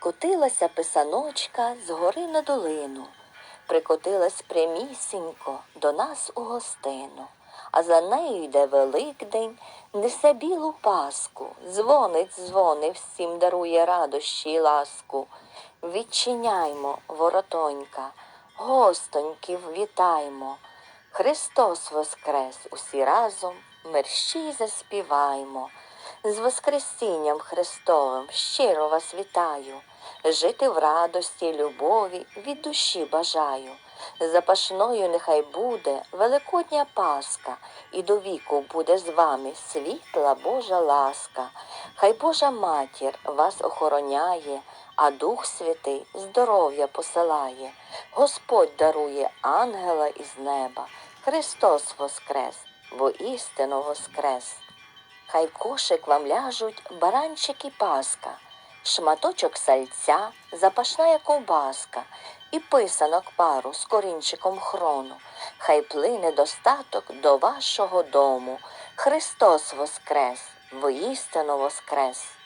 Котилася писаночка з гори на долину, прикотилась прямісінько до нас у гостину, а за нею йде Великдень, несе білу паску, дзвонить, дзвонить, всім дарує радощі й ласку. Відчиняймо, воротонька, гостоньків вітаймо. Христос воскрес, усі разом мерщій заспіваймо. З Воскресінням Христовим щиро вас вітаю, жити в радості, любові від душі бажаю. Запашною нехай буде Великодня Пасха, і до віку буде з вами світла Божа ласка. Хай Божа матір вас охороняє, а Дух Святий здоров'я посилає. Господь дарує ангела із неба. Христос воскрес, воістину воскрес. Хай в кошик вам ляжуть баранчик і паска, шматочок сальця, запашна ковбаска і писанок пару з корінчиком хрону. Хай плине достаток до вашого дому. Христос воскрес, воістину воскрес.